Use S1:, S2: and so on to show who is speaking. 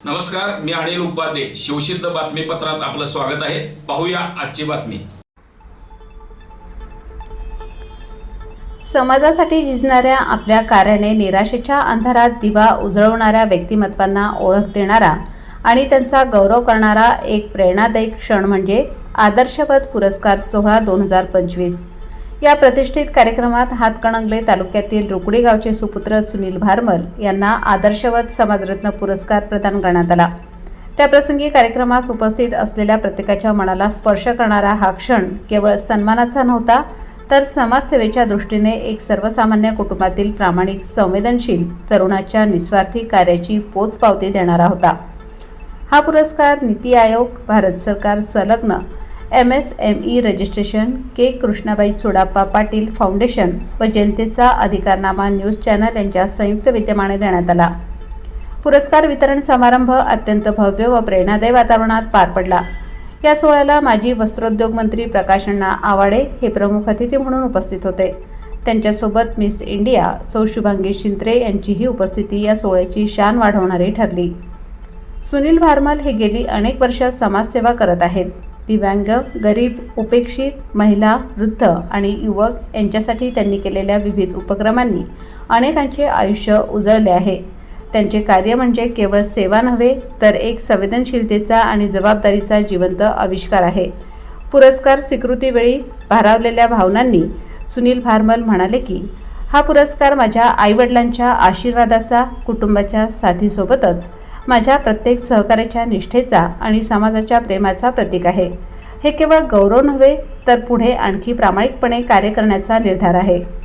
S1: नमस्कार मी अनिल उपाध्ये. शिवसिद्ध बातमीपत्रात आपलं स्वागत आहे. पाहूया आजची बातमी.
S2: समाजासाठी झिजणाऱ्या आपल्या कार्याने निराशेच्या अंधारात दिवा उजळवणाऱ्या व्यक्तिमत्वांना ओळख देणारा आणि त्यांचा गौरव करणारा एक प्रेरणादायी क्षण म्हणजे आदर्शपद पुरस्कार सोहळा दोन हजार पंचवीस. या प्रतिष्ठित कार्यक्रमात हातकणंगले तालुक्यातील रुकडी गावचे सुपुत्र सुनील भारमल यांना आदर्शवत समाजरत्न पुरस्कार प्रदान करण्यात आला. त्याप्रसंगी कार्यक्रमास उपस्थित असलेल्या प्रत्येकाच्या मनाला स्पर्श करणारा हा क्षण केवळ सन्मानाचा नव्हता तर समाजसेवेच्या दृष्टीने एक सर्वसामान्य कुटुंबातील प्रामाणिक संवेदनशील तरुणाच्या निस्वार्थी कार्याची पोचपावती देणारा होता. हा पुरस्कार नीती आयोग भारत सरकार संलग्न M S M E registration K Krishnabai Chudappa Patil foundation व जनतेचा अधिकारनामा न्यूज चॅनल यांच्या संयुक्त विद्यमाने देण्यात आला. पुरस्कार वितरण समारंभ अत्यंत भव्य व प्रेरणादायी वातावरणात पार पडला. या सोहळ्याला माजी वस्त्रोद्योग मंत्री प्रकाश अण्णा आवाडे हे प्रमुख अतिथी म्हणून उपस्थित होते. त्यांच्यासोबत मिस इंडिया सौ शुभांगी शिंत्रे यांचीही उपस्थिती या सोहळ्याची शान वाढवणारी ठरली. सुनील भारमल हे गेली अनेक वर्ष समाजसेवा करत आहेत. दिव्यांग गरीब उपेक्षित महिला वृद्ध आणि युवक यांच्यासाठी त्यांनी केलेल्या विविध उपक्रमांनी अनेकांचे आयुष्य उजळले आहे. त्यांचे कार्य म्हणजे केवळ सेवा नव्हे तर एक संवेदनशीलतेचा आणि जबाबदारीचा जिवंत आविष्कार आहे. पुरस्कार स्वीकृतीवेळी भारावलेल्या भावनांनी सुनील भारमल म्हणाले की हा पुरस्कार माझ्या आईवडिलांच्या आशीर्वादाचा कुटुंबाच्या साथीसोबतच माझ्या प्रत्येक सहकार्याच्या निष्ठेचा आणि समाजाच्या प्रेमाचा प्रतीक आहे. हे केवळ गौरव नव्हे तर पुढे आणखी प्रामाणिकपणे कार्य करण्याचा निर्धार आहे.